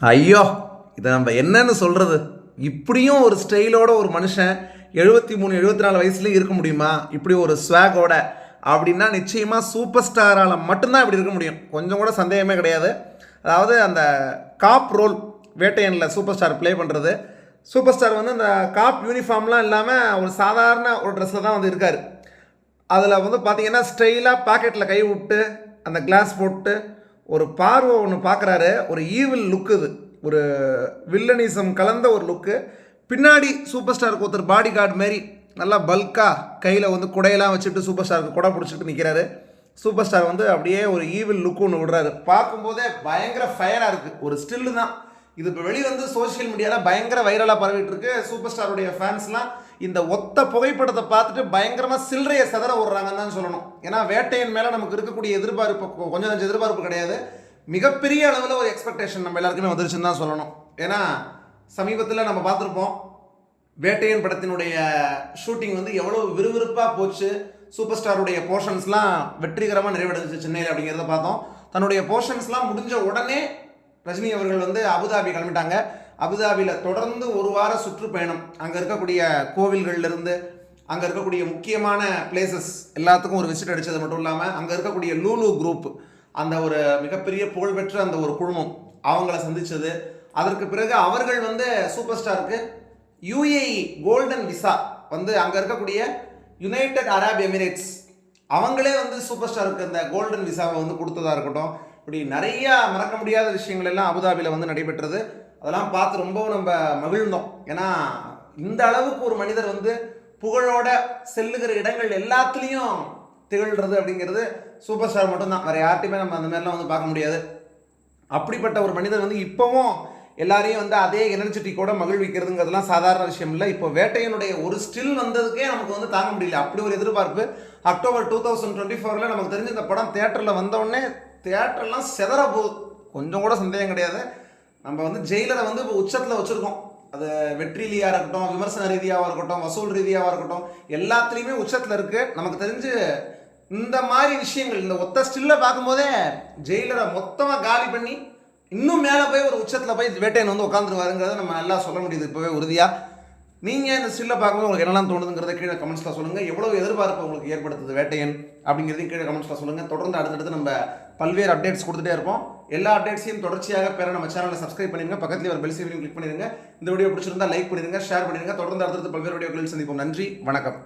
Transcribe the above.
ஐயோ இதை நம்ம என்னன்னு சொல்கிறது இப்படியும் ஒரு ஸ்டைலோட ஒரு மனுஷன் எழுபத்தி மூணு எழுபத்தி நாலு வயசுலேயும் இருக்க முடியுமா? இப்படி ஒரு ஸ்வாகோட அப்படின்னா நிச்சயமாக சூப்பர் ஸ்டாரால் மட்டும்தான் இப்படி இருக்க முடியும். கொஞ்சம் கூட சந்தேகமே கிடையாது. அதாவது அந்த காப் ரோல் வேட்டையனில் சூப்பர் ஸ்டார் ப்ளே பண்ணுறது சூப்பர் ஸ்டார் வந்து அந்த காப் யூனிஃபார்ம்லாம் இல்லாமல் ஒரு சாதாரண ஒரு ட்ரெஸ்ஸில் தான் வந்து இருக்கார். அதில் வந்து பார்த்திங்கன்னா ஸ்டைலாக பாக்கெட்டில் கை விட்டு அந்த கிளாஸ் போட்டு ஒரு பார்வை ஒன்று பார்க்குறாரு ஒரு ஈவில் லுக் இது. ஒரு வில்லனிசம் கலந்த ஒரு லுக்கு பின்னாடி சூப்பர் ஸ்டாருக்கு ஒருத்தர் பாடி கார்டு மாரி நல்லா பல்காக கையில் வந்து குடையெல்லாம் வச்சுட்டு சூப்பர் ஸ்டாருக்கு குடை பிடிச்சிட்டு நிற்கிறாரு சூப்பர் ஸ்டார் வந்து அப்படியே ஒரு ஈவில் லுக் ஒன்று விடுறாரு. பார்க்கும்போதே பயங்கர ஃபயராக இருக்குது ஒரு ஸ்டில்லு தான். இது இப்போ வெளியே வந்து சோஷியல் மீடியாவில் பயங்கர வைரலாக பரவிட்டு இருக்கு. சூப்பர் ஸ்டாருடைய ஃபேன்ஸ்லாம் இந்த ஒத்த புகைப்படத்தை பார்த்துட்டு பயங்கரமாக சில்லறையை செதற விடுறாங்கன்னு தான் சொல்லணும். ஏன்னா வேட்டையின் மேலே நமக்கு இருக்கக்கூடிய எதிர்பார்ப்பு கொஞ்சம் கொஞ்சம் எதிர்பார்ப்பு கிடையாது. மிகப்பெரிய அளவில் ஒரு எக்ஸ்பெக்டேஷன் நம்ம எல்லாருக்குமே வந்துருச்சுன்னு தான் சொல்லணும். ஏன்னா சமீபத்தில் நம்ம பார்த்துருப்போம் வேட்டையன் படத்தினுடைய ஷூட்டிங் வந்து எவ்வளோ விறுவிறுப்பாக போச்சு. சூப்பர் ஸ்டாருடைய போர்ஷன்ஸ்லாம் வெற்றிகரமாக நிறைவடைஞ்சிச்சு சென்னையில் அப்படிங்கிறத பார்த்தோம். தன்னுடைய போர்ஷன்ஸ்லாம் முடிஞ்ச உடனே ரஜினி அவர்கள் வந்து அபுதாபி கிளம்பிட்டாங்க. அபுதாபியில் தொடர்ந்து ஒரு வார சுற்றுப்பயணம். அங்கே இருக்கக்கூடிய கோவில்கள்லேருந்து அங்கே இருக்கக்கூடிய முக்கியமான பிளேசஸ் எல்லாத்துக்கும் ஒரு விசிட் அடித்தது மட்டும் இல்லாமல் அங்கே இருக்கக்கூடிய லூலு குரூப் அந்த ஒரு மிகப்பெரிய புகழ்பெற்ற அந்த ஒரு குழுமம் அவங்கள சந்தித்தது அதற்கு பிறகு அவர்கள் வந்து சூப்பர் ஸ்டாருக்கு யுஏஇ கோல்டன் விசா வந்து அங்கே இருக்கக்கூடிய யுனைடெட் அரப் எமிரேட்ஸ் அவங்களே வந்து சூப்பர் ஸ்டாருக்கு அந்த கோல்டன் விசாவை வந்து கொடுத்ததா இருக்கட்டும். இப்படி நிறைய மறக்க முடியாத விஷயங்கள் எல்லாம் அபுதாபியில் வந்து நடைபெற்றது. அதெல்லாம் பார்த்து ரொம்பவும் நம்ம மகிழ்ந்தோம். ஏன்னா இந்த அளவுக்கு ஒரு மனிதர் வந்து புகழோட செல்லுகிற இடங்கள் எல்லாத்துலேயும் திகழ்றது அப்படிங்கிறது சூப்பர் ஸ்டார் மட்டும்தான். வேறு யார்ட்டையுமே நம்ம அந்த மாதிரிலாம் வந்து பார்க்க முடியாது. அப்படிப்பட்ட ஒரு மனிதர் வந்து இப்போவும் எல்லாரையும் வந்து அதே எனர்ஜிட்டி கூட மகிழ்விக்கிறதுங்கிறதுலாம் சாதாரண விஷயம் இல்லை. இப்போ வேட்டையனுடைய ஒரு ஸ்டில் வந்ததுக்கே நமக்கு வந்து தாங்க முடியல. அப்படி ஒரு எதிர்பார்ப்பு. அக்டோபர் டூ தௌசண்ட் டுவெண்ட்டி ஃபோரில் நமக்கு தெரிஞ்ச இந்த படம் தேட்டரில் வந்தோடனே தேட்டர்லாம் செதற போகுது. கொஞ்சம் கூட சந்தேகம் கிடையாது. நம்ம வந்து ஜெயிலரை வந்து இப்போ உச்சத்தில் வச்சுருக்கோம். அது வெற்றிலியாக இருக்கட்டும் விமர்சன ரீதியாகவும் இருக்கட்டும் வசூல் ரீதியாகவும் இருக்கட்டும் எல்லாத்துலேயுமே உச்சத்தில் இருக்குது நமக்கு தெரிஞ்சு இந்த மாதிரி விஷயங்கள் இந்த ஒத்த ஸ்டில்ல பார்க்கும்போதே ஜெயிலரை மொத்தமாக காலி பண்ணி இன்னும் மேலே போய் ஒரு உச்சத்தில் போய் வேட்டையன் வந்து உட்காந்துருவாருங்கிறத நம்ம நல்லா சொல்ல முடியுது இப்போவே உறுதியாக நீங்கள் இந்த ஸ்டில்லை பார்க்கும்போது உங்களுக்கு என்னெல்லாம் தோணுதுங்கிறத கீழே கமெண்ட்ஸில் சொல்லுங்கள் எவ்வளோ எதிர்பார்ப்பு உங்களுக்கு ஏற்படுத்துது வேட்டையன் அப்படிங்கிறதையும் கீழே கமெண்ட்ஸில் சொல்லுங்கள் தொடர்ந்து அடுத்தடுத்து நம்ம பல்வேறு அப்டேட்ஸ் கொடுத்துட்டே இருப்போம். எல்லா அப்டேட்ஸையும் தொடர்ச்சியாக பெற நம்ம சேனலை சப்ஸ்கிரைப் பண்ணிருங்க. பக்கத்தில் ஒரு பெல் சிவனையும் கிளிக் பண்ணிடுங்க இந்த வீடியோ பிடிச்சிருந்தா லைக் பண்ணிடுங்க ஷேர் பண்ணிடுங்க தொடர்ந்து அடுத்தடுத்து பல்வேறு வீடியோக்களில் சந்திப்போம். நன்றி வணக்கம்.